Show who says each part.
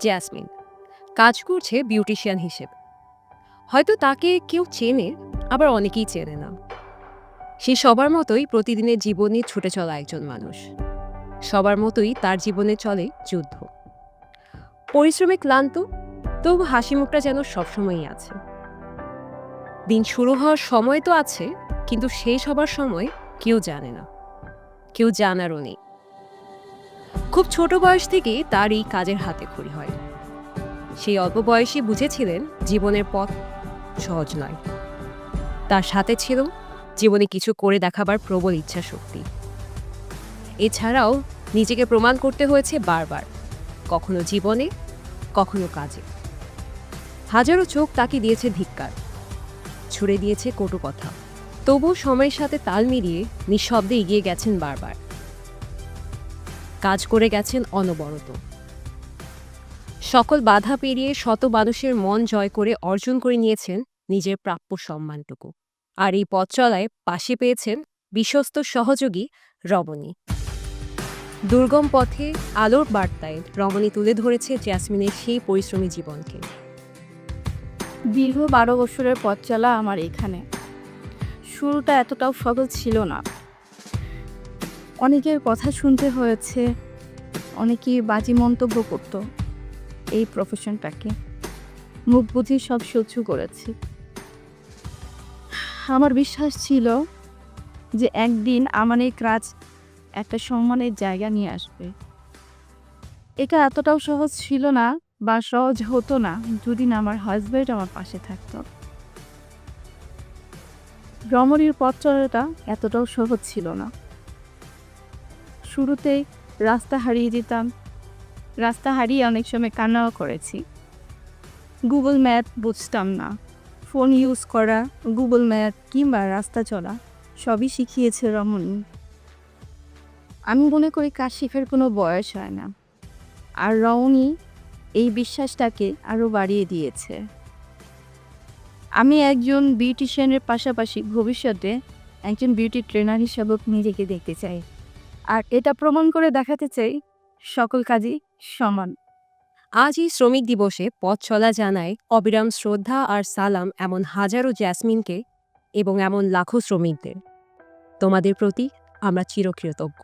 Speaker 1: Jasmine. কাজ করছে beautician হিসেবে। হয়তো তাকে কেউ চেনে, আবার অনেকেই চেনে না। সে সবার মতোই প্রতিদিনের জীবনে ছুটে চলা একজন মানুষ। সবার মতোই তার জীবনে চলে যুদ্ধ। পরিশ্রমে ক্লান্ত, তবু হাসি মুখটা যেন সবসময়ই আছে। দিন শুরু হওয়ার সময় তো আছে, কিন্তু শেষ হবার সময় কেউ জানে না। কেউ জানারও নেই। খুব ছোট বয়স থেকে তার এই কাজের হাতে খড়ি হয়। সেই অল্প বয়সে বুঝেছিলেন জীবনের পথ সহজ নয়। তার সাথে ছিল জীবনে কিছু করে দেখাবার প্রবল ইচ্ছা শক্তি এছাড়াও নিজেকে প্রমাণ করতে হয়েছে বারবার, কখনো জীবনে, কখনো কাজে। হাজারো চোখ তাকে দিয়েছে ধিক্কার, ছুড়ে দিয়েছে কটু কথা। তবু সময়ের সাথে তাল মিলিয়ে নিঃশব্দে এগিয়ে গেছেন বারবার। কাজ করে গেছেন অনবরত। সকল বাধা পেরিয়ে শত মানুষের মন জয় করে অর্জন করে নিয়েছেন নিজের প্রাপ্য সম্মানটুকু। আর এই পথ চলায় পাশে পেয়েছেন বিশ্বস্ত সহযোগী রমণী। দুর্গম পথে আলোর বার্তায় রমণী তুলে ধরেছে জ্যাসমিনের সেই পরিশ্রমী জীবনকে।
Speaker 2: দীর্ঘ বারো বছরের পথ চলা আমার এখানে। শুরুটা এতটাও সহজ ছিল না। অনেকের কথা শুনতে হয়েছে, অনেকেই বাজি মন্তব্য করত এই প্রফেশনটাকে মুখ বুঝে সব সহ্য করেছি। আমার বিশ্বাস ছিল যে একদিন আমার এই কাজ একটা সম্মানের জায়গা নিয়ে আসবে। এটা এতটাও সহজ ছিল না বা সহজ হতো না যদি না আমার হাজব্যান্ড আমার পাশে থাকতো। ভ্রমণের পথ চলাটা এতটাও সহজ ছিল না। শুরুতেই রাস্তা হারিয়ে যেতাম। রাস্তা হারিয়ে অনেক সময় কান্নাও করেছি। গুগল ম্যাপ বুঝতাম না। ফোন ইউজ করা, গুগল ম্যাপ কিংবা রাস্তা চলা, সবই শিখিয়েছে রমণী। আমি মনে করি কাজ শেখার কোনো বয়স হয় না। আর রমণী এই বিশ্বাসটাকে আরও বাড়িয়ে দিয়েছে। আমি একজন বিউটিশিয়ানের পাশাপাশি ভবিষ্যতে একজন বিউটি ট্রেনার হিসাবেও নিজেকে দেখতে চাই। আর এটা প্রমাণ করে দেখাতে চাই, সকল কাজই সমান।
Speaker 1: আজই শ্রমিক দিবসে পথ চলা জানায় অবিরাম শ্রদ্ধা আর সালাম এমন হাজারো জ্যাসমিনকে এবং এমন লাখো শ্রমিকদের। তোমাদের প্রতি আমরা চিরকৃতজ্ঞ।